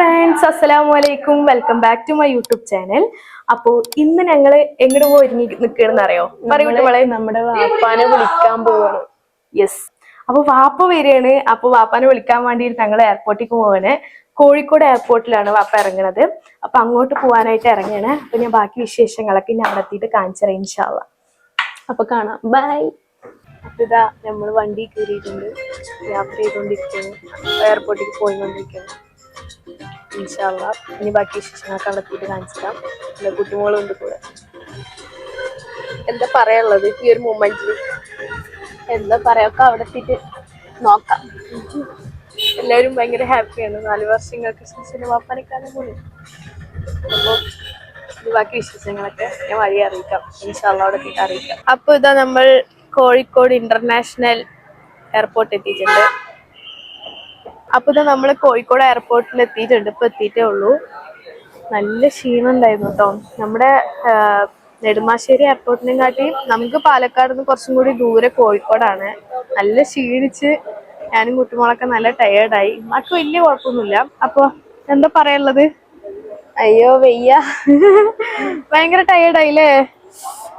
Friends അസ്സലാമു അലൈക്കും welcome back to my YouTube channel അപ്പോ ഇന്ന് ഞങ്ങൾ എങ്ങോട്ട് പോയി ഒരുങ്ങി നിൽക്കണെന്ന് അറിയോ പറയൂട്ടെ നമ്മുടെ വാപ്പാനെ വിളിക്കാൻ പോവാണ്. യെസ് അപ്പൊ വാപ്പ വരികയാണ്. അപ്പൊ വാപ്പാനെ വിളിക്കാൻ വേണ്ടിയിട്ട് ഞങ്ങൾ എയർപോർട്ടിലേക്ക് പോവാണ്. കോഴിക്കോട് എയർപോർട്ടിലാണ് വാപ്പ ഇറങ്ങണത്. അപ്പൊ അങ്ങോട്ട് പോവാനായിട്ട് ഇറങ്ങുകയാണ് അപ്പൊ ഞാൻ ബാക്കി വിശേഷങ്ങളൊക്കെ ഞാൻ അവിടെ എത്തിയിട്ട് കാണിച്ചറിയാം ഇൻഷാല്ല അപ്പൊ കാണാം. ബൈ അപ്പൊ ഇതാ നമ്മൾ വണ്ടി കയറിയിട്ടുണ്ട്. യാത്ര ചെയ്തുകൊണ്ടിരിക്കുന്നു എയർപോർട്ടിലേക്ക് പോയിക്കൊണ്ടിരിക്കുന്നു. ഇൻഷാല്ല ഇനി ബാക്കി വിശേഷങ്ങളൊക്കെ കണ്ടെത്തിയിട്ട് കാണിച്ചു തരാം ഉണ്ട് കുട്ടിമോളുണ്ട് കൂടെ. എന്താ പറയാനുള്ളത്? ഈ ഒരു മൊമെന്റിൽ എന്താ പറയാ? അവിടെ എത്തിയിട്ട് നോക്കാം. എല്ലാവരും ഭയങ്കര ഹാപ്പിയാണ് നാല് വർഷങ്ങൾക്ക് ശേഷം വാപ്പാനക്കാലം പോലെ അപ്പോൾ ബാക്കി വിശേഷങ്ങളൊക്കെ ഞാൻ വഴി അറിയിക്കാം. ഇൻഷാല്ല അവിടെ എത്തിയിട്ട് അറിയിക്കാം. അപ്പോൾ ഇതാ നമ്മൾ കോഴിക്കോട് ഇന്റർനാഷണൽ എയർപോർട്ട് എത്തിയിട്ടുണ്ട്. അപ്പോൾ ഇതാ നമ്മൾ കോഴിക്കോട് എയർപോർട്ടിൽ എത്തിയിട്ടുണ്ട്. ഇപ്പൊ എത്തിയിട്ടേ ഉള്ളൂ. നല്ല ക്ഷീണം ഉണ്ടായിരുന്നു കേട്ടോ നമ്മുടെ നെടുമ്പാശ്ശേരി എയർപോർട്ടിനെ കാട്ടി നമുക്ക് പാലക്കാട് നിന്ന് കുറച്ചും കൂടി ദൂരെ കോഴിക്കോടാണ്. നല്ല ക്ഷീണിച്ച് ഞാനും കുട്ടിമോളൊക്കെ നല്ല ടയേർഡായി മക്ക് വലിയ കുഴപ്പമൊന്നുമില്ല. അപ്പൊ എന്താ പറയാനുള്ളത്? അയ്യോ വെയ്യ. ഭയങ്കര ടയേർഡായില്ലേ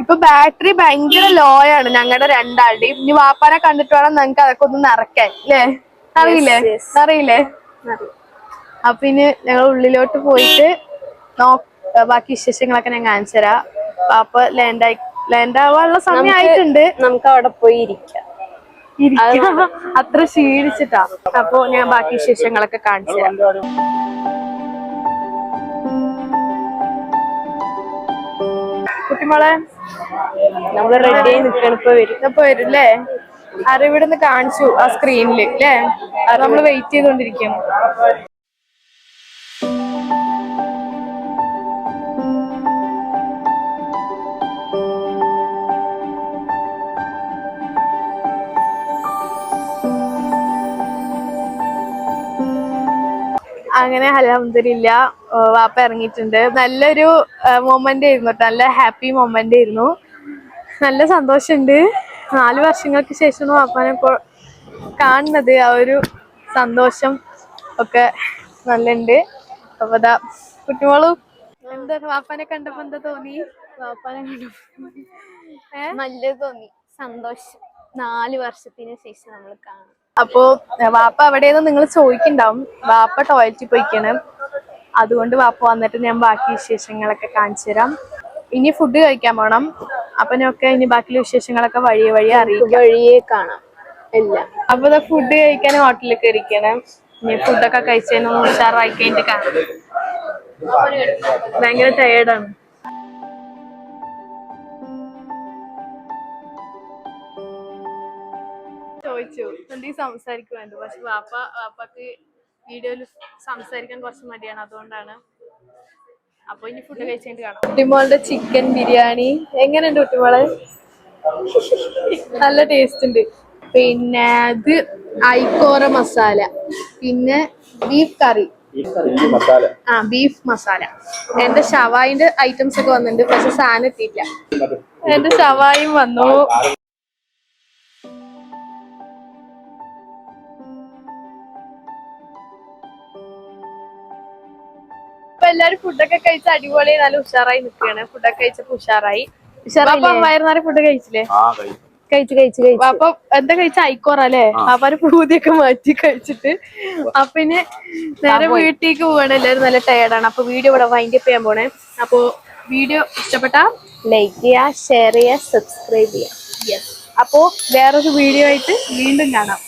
ഇപ്പൊ ബാറ്ററി ഭയങ്കര ലോ ആണ് ഞങ്ങളുടെ രണ്ടാളുടെയും. ഇനി വാപ്പാനെ കണ്ടിട്ട് വേണം ഞങ്ങൾക്ക് അതൊക്കെ ഒന്ന് നിറയ്ക്കാൻ അല്ലേ അറിയില്ലേ? അറിയില്ലേ? അപ്പൊ ഇനി ഞങ്ങൾ ഉള്ളിലോട്ട് പോയിട്ട് നോ ബാക്കി വിശേഷങ്ങളൊക്കെ ഞാൻ കാണിച്ചു തരാം. പാപ്പ ലാൻഡ് ആയി ലാൻഡ് ആവാനുള്ള സമയമായിട്ടുണ്ട് നമുക്ക് അവിടെ പോയി ഇരിക്കാം. ഇരിക്കാം. അത്ര ക്ഷീണിച്ചിട്ടാ അപ്പൊ ഞാൻ ബാക്കി വിശേഷങ്ങളൊക്കെ കാണിച്ചു തരാം. കുട്ടിമോളെ നമ്മൾ റെഡി ആയി നിൽക്കണം ഇപ്പൊ വരും. ഇപ്പൊ വരും അല്ലേ അറിവിടുന്ന് കാണിച്ചു ആ സ്ക്രീനിൽ അല്ലേ അത് നമ്മൾ വെയിറ്റ് ചെയ്തോണ്ടിരിക്കുന്നു. അങ്ങനെ അലഹമില്ല വാപ്പ ഇറങ്ങിയിട്ടുണ്ട്. നല്ലൊരു മൊമെന്റ് ആയിരുന്നു കേട്ടോ നല്ല ഹാപ്പി മൊമെന്റ് ആയിരുന്നു. നല്ല സന്തോഷമുണ്ട് നാല് വർഷങ്ങൾക്ക് ശേഷമാണ് വാപ്പാനെ ഇപ്പോൾ കാണുന്നത്. ആ ഒരു സന്തോഷം ഒക്കെ നല്ലുണ്ട്. അപ്പൊ അതാ കുട്ടിമോളും എന്താ വാപ്പാനെ കണ്ടപ്പോ എന്താ തോന്നി? വാപ്പാനെ കണ്ടപ്പോ നല്ല തോന്നി. സന്തോഷം. നാല് വർഷത്തിന് ശേഷം നമ്മൾ കാണാം. അപ്പോ വാപ്പ അവിടെയെന്ന് നിങ്ങൾ ചോദിക്കണ്ടാവും വാപ്പ ടോയ്ലറ്റിൽ പോയിക്കാണ്. അതുകൊണ്ട് വാപ്പ വന്നിട്ട് ഞാൻ ബാക്കി വിശേഷങ്ങളൊക്കെ കാണിച്ചു തരാം ഇനി ഫുഡ് കഴിക്കാൻ പോണം. അപ്പനൊക്കെ ഇനി ബാക്കി വിശേഷങ്ങളൊക്കെ വഴിയെ വഴിയെ അറിയിക്കും. വഴിയെ കാണാം. എല്ലാം അപ്പൊ ഫുഡ് കഴിക്കാൻ ഹോട്ടലിൽ കയറിക്കണം ഇനി ഫുഡൊക്കെ കഴിച്ചതിന് ഉഷാറായി കഴിഞ്ഞിട്ട് കാണാം. ഭയങ്കര ടയേർഡാണ് ചോദിച്ചു. എന്തെങ്കിലും സംസാരിക്കുന്നുണ്ട് പക്ഷെ വാപ്പ വാപ്പക്ക് വീഡിയോയിൽ സംസാരിക്കാൻ കുറച്ച് മടിയാണ്. അതുകൊണ്ടാണ്. അപ്പൊ ഇനി ഫുഡ് കഴിച്ചിട്ട് കാണാം. കുട്ടിമോളുടെ ചിക്കൻ ബിരിയാണി. എങ്ങനെയുണ്ട് കുട്ടിമോളെ? നല്ല ടേസ്റ്റ് ഉണ്ട്. പിന്നെ ഇത് ഐക്കോറ മസാല. പിന്നെ ബീഫ് കറി മസാല. ആ ബീഫ് മസാല. എന്റെ ഷവായിന്റെ ഐറ്റംസ് ഒക്കെ വന്നിട്ടുണ്ട് പക്ഷെ സാധനം എത്തിയില്ല എന്റെ ഷവായും വന്നു. എല്ലാരും ഫുഡൊക്കെ കഴിച്ച് അടിപൊളി നല്ല ഉഷാറായി നിൽക്കുകയാണ്. ഫുഡൊക്കെ കഴിച്ചപ്പോ ഉഷാറായി. ഉഷാറായി ഫുഡ് കഴിച്ചില്ലേ? ആ കഴിച്ചു. കഴിച്ചു കഴിച്ചു അപ്പൊ എന്താ കഴിച്ച? ഐക്കോറ അപ്പൊ പൂതിയൊക്കെ മാറ്റി കഴിച്ചിട്ട്. അപ്പൊ പിന്നെ നേരെ വീട്ടിലേക്ക് പോവാണ്. എല്ലാരും നല്ല ടയർഡാണ് അപ്പൊ വീഡിയോ ഇവിടെ വൈൻഡ് അപ്പ് ചെയ്യാൻ പോണേ. അപ്പൊ വീഡിയോ ഇഷ്ടപ്പെട്ട ലൈക്ക് ചെയ്യുക ഷെയർ ചെയ്യുക സബ്സ്ക്രൈബ് ചെയ്യുക അപ്പോ വേറൊരു വീഡിയോ ആയിട്ട് വീണ്ടും കാണാം.